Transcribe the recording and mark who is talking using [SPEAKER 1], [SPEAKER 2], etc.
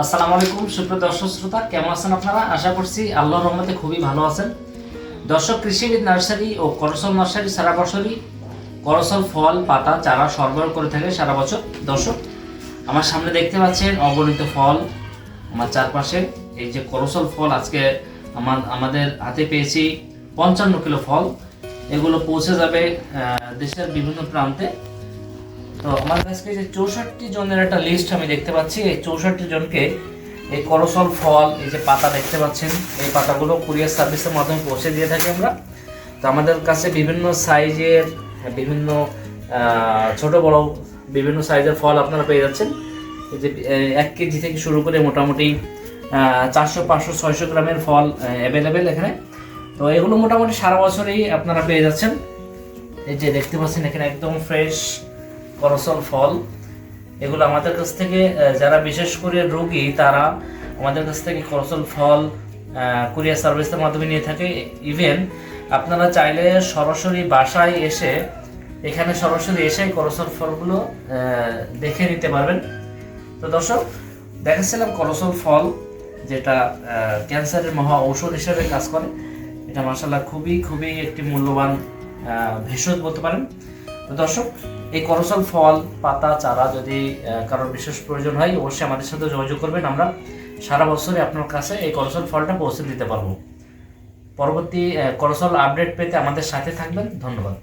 [SPEAKER 1] আসসালামু আলাইকুম, সুপ্রিয় দর্শক শ্রোতা, কেমন আছেন আপনারা? আশা করছি আল্লাহর রহমতে খুবই ভালো আছেন। দর্শক, কৃষিবিদ, নার্সারি ও করসল নার্সারি সারা বছরই করসল ফল, পাতা, চারা সরবরাহ করে থাকে সারা বছর। দর্শক, আমার সামনে দেখতে পাচ্ছেন অগণিত ফল। আমার চারপাশে এই যে করসল ফল, আজকে আমার, আমাদের হাতে পেয়েছি পঞ্চান্ন কিলো ফল। এগুলো পৌঁছে যাবে দেশের বিভিন্ন প্রান্তে। তো আমার কাছে যে চৌষট্টি জনের একটা লিস্ট আমি দেখতে পাচ্ছি, এই চৌষট্টি জনকে এই করসল ফল এই যে পাতা দেখতে পাচ্ছেন, এই পাতাগুলো কুরিয়ার সার্ভিসের মাধ্যমে পৌঁছে দিয়ে থাকি আমরা। তো আমাদের কাছে বিভিন্ন সাইজের বিভিন্ন ছোট, বড় বিভিন্ন সাইজের ফল আপনারা পেয়ে যাচ্ছেন। এই যে এক কেজি থেকে শুরু করে মোটামুটি চারশো, পাঁচশো, ছয়শো গ্রামের ফল অ্যাভেলেবেল এখানে। তো এগুলো মোটামুটি সারা বছরই আপনারা পেয়ে যাচ্ছেন। এই যে দেখতে পাচ্ছেন, এখানে একদম ফ্রেশ করসল ফল, এগুলো আমাদের কাছ থেকে যারা বিশেষ করে রোগী, তারা আমাদের কাছ থেকে করসল ফল কুরিয়ার সার্ভিসের মাধ্যমে নিয়ে থাকে। ইভেন আপনারা চাইলে সরাসরি বাসায় এসে, এখানে সরাসরি এসে করসল ফলগুলো দেখে নিতে পারবেন। তো দর্শক, দেখাচ্ছিলাম করসল ফল, যেটা ক্যান্সারের মহা ঔষধ হিসেবে কাজ করে। এটা মাসাল্লাহ খুবই খুবই একটি মূল্যবান ভেষজ বলতে পারেন। দর্শক, এই করসল ফল, পাতা, চারা যদি কারোর বিশেষ প্রয়োজন হয়, অবশ্যই আমাদের সাথে যোগাযোগ করবেন। আমরা সারা বছরই আপনার কাছে এই করসল ফলটা পৌঁছে দিতে পারব। পরবর্তী করসল আপডেট পেতে আমাদের সাথে থাকবেন। ধন্যবাদ।